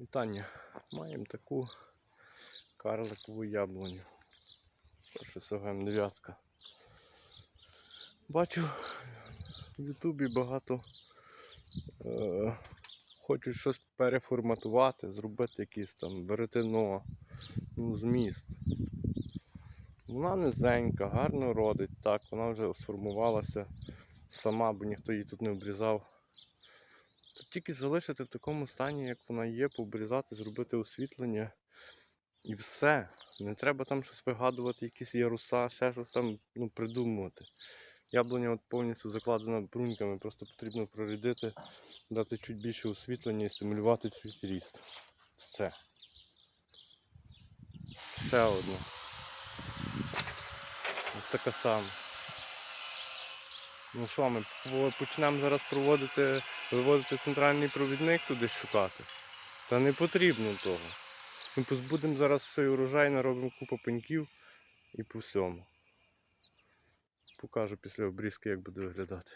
Вітання. Маємо таку карликову яблуню. Перше СГМ 9. Бачу в Ютубі багато е, хочуть щось переформатувати, зробити якийсь там веретено, ну, зміст. Вона низенька, гарно родить, так, вона вже сформувалася сама, бо ніхто її тут не обрізав. Тут тільки залишити в такому стані, як вона є, пообрізати, зробити освітлення і все. Не треба там щось вигадувати, якісь яруса, ще щось там ну, придумувати. Яблуня от повністю закладена бруньками, просто потрібно прорядити, дати чуть більше освітлення і стимулювати чуть ріст. Все. Ще одна. Ось така сама. Ну що, ми почнемо зараз проводити, виводити центральний провідник туди шукати. Та не потрібно того. Ми позбудемо зараз цей урожай, наробимо купу пеньків і по всьому. Покажу після обрізки, як буде виглядати.